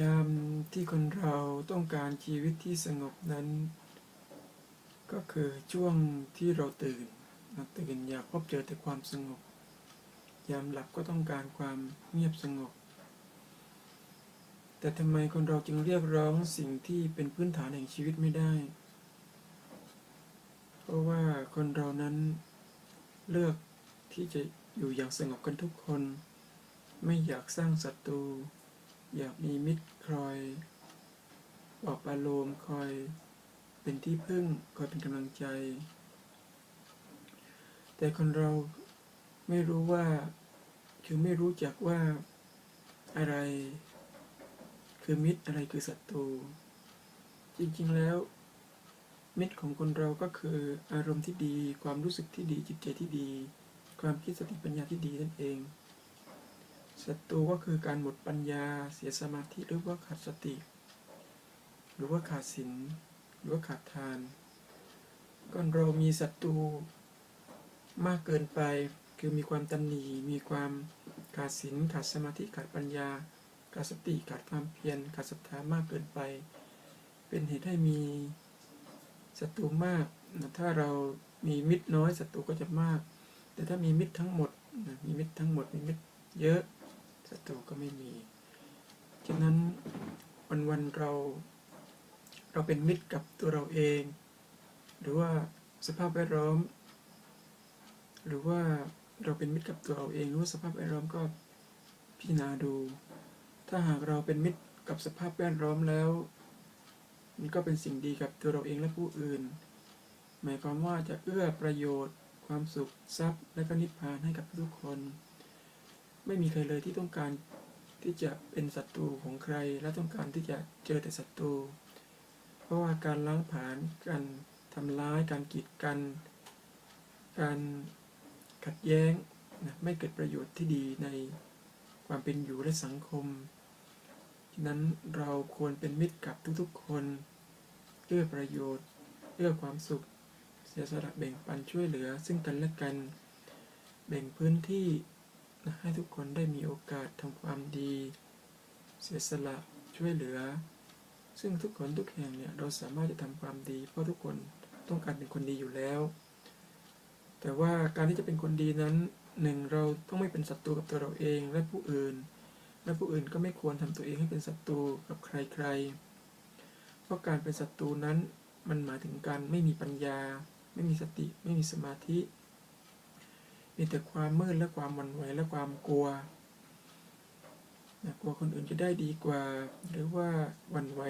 ยามที่คนเราต้องการชีวิตที่สงบนั้น ก็คือช่วงที่เราตื่นตื่นอยากพบเจอแต่ความสงบ ยามหลับก็ต้องการความเงียบสงบ แต่ทำไมคนเราจึงเรียกร้องสิ่งที่เป็นพื้นฐานแห่งชีวิตไม่ได้ เพราะว่าคนเรานั้นเลือกที่จะอยู่อย่างสงบกันทุกคน ไม่อยากสร้างศัตรู อยากมีมิตรคอยปลอบประโลมคอยเป็นที่พึ่งคอยเป็นกำลังใจ แต่คนเราไม่รู้ว่าคือไม่รู้จักว่าอะไรคือมิตรอะไรคือศัตรู จริงๆแล้ว มิตรของคนเราก็คืออารมณ์ที่ดี ความรู้สึกที่ดีจิตใจที่ดี ความคิดสติปัญญาที่ดีนั่นเอง ศัตรูก็คือการหมดปัญญาเสียสมาธิหรือว่าขาดสติ หรือว่าขาดศีลหรือว่าขาดทานก่อนเรามีศัตรูมากเกินไปคือมีความตันหนีมีความขาดศีลขาดสมาธิขาดปัญญาขาดสติขาดความเพียรขาดศรัทธามากเกินไป เป็นเหตุให้มีศัตรูมากนะถ้าเรามีมิตรน้อยศัตรูก็จะมาก แต่ถ้ามีมิตรทั้งหมดนะมีมิตรทั้งหมดมีมิตรเยอะ ศัตรูก็ไม่มีฉะนั้นวันวันๆเรา เราเป็นมิตรกับตัวเราเอง หรือว่าสภาพแวดล้อม หรือว่าเราเป็นมิตรกับตัวเราเองหรือว่าสภาพแวดล้อมก็พิจารณาดู ถ้าหากเราเป็นมิตรกับสภาพแวดล้อมแล้วมันก็เป็นสิ่งดีกับตัวเราเองและผู้อื่น หมายความว่าจะเอื้อประโยชน์ ความสุขทรัพย์และก็นิพพานให้กับทุกคน ไม่มีใครเลยที่ต้องการที่จะเป็นศัตรูของใคร และต้องการที่จะเจอแต่ศัตรู เพราะว่าการล้างผลาญการทำร้าย การกีดกัน การขัดแย้งนะไม่เกิดประโยชน์ที่ดีในความเป็นอยู่และสังคมนั้นเราควรเป็นมิตรกับทุกๆคนเอื้อประโยชน์เอื้อความสุข เสียสละแบ่งปันช่วยเหลือซึ่งกันและกัน แบ่งพื้นที่ นะให้ทุกคนได้มีโอกาสทำความดี เสียสละช่วยเหลือ ซึ่งทุกคนทุกแห่งเนี่ยเราสามารถจะทำความดี เพราะทุกคนต้องการเป็นคนดีอยู่แล้ว แต่ว่าการที่จะเป็นคนดีนั้นหนึ่งเราต้องไม่เป็นศัตรูกับตัวเราเองและผู้อื่น และผู้อื่นก็ไม่ควรทำตัวเองให้เป็นศัตรูกับใครๆ เพราะการเป็นศัตรูนั้นมันหมายถึงการไม่มีปัญญา ไม่มีสติ ไม่มีสมาธิ มีแต่ความมืดและความหวั่นไหวและความกลัวกลัวคนอื่นจะได้ดีกว่า หรือว่าหวั่นไหว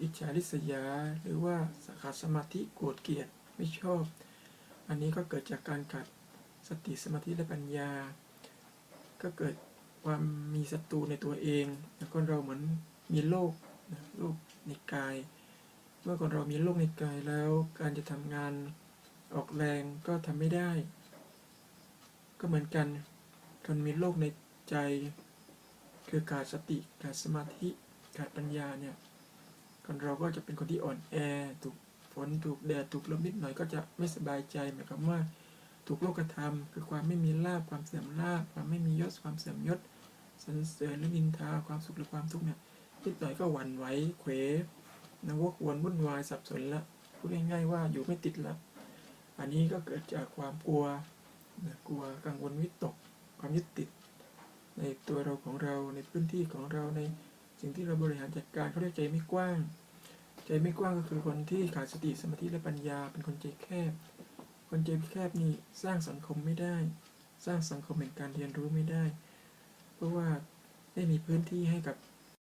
อิจฉาริษยา หรือว่าขาดสมาธิโกรธเกลียดไม่ชอบ อันนี้ก็เกิดจากการขาดสติสมาธิและปัญญา ก็เกิดความมีศัตรูในตัวเอง แล้วคนเราเหมือนมีโรคโรคในกาย เมื่อคนเรามีโรคในกายแล้ว การจะทำงานออกแรงก็ทำไม่ได้ ก็เหมือนกันคนมีโรคในใจ คือขาดสติขาดสมาธิขาดปัญญาเนี่ยคนเราก็จะเป็นคนที่อ่อนแอถูกฝนถูกแดดถูกลมนิดหน่อยก็จะไม่สบายใจหมายความว่าถูกโลกธรรม คือความไม่มีลาภความเสื่อมลาภความไม่มียศความเสื่อมยศสรรเสริญและนินทาความสุขหรือความทุกข์เนี่ยนิดหน่อยก็หวั่นไหวเขวนวกวนวุ่นวายสับสนละพูดง่ายๆว่าอยู่ไม่ติดละอันนี้ก็เกิดจากความกลัว กลัวกังวลวิตกความยึดติด ในตัวเราของเราในพื้นที่ของเราในสิ่งที่เราบริหารจัดการเขาเรียกใจไม่กว้าง ใจไม่กว้างก็คือคนที่ขาดสติสมาธิและปัญญา เป็นคนใจแคบ คนใจแคบนี่สร้างสังคมไม่ได้ สร้างสังคมแห่งการเรียนรู้ไม่ได้ เพราะว่าไม่มีพื้นที่ให้กับ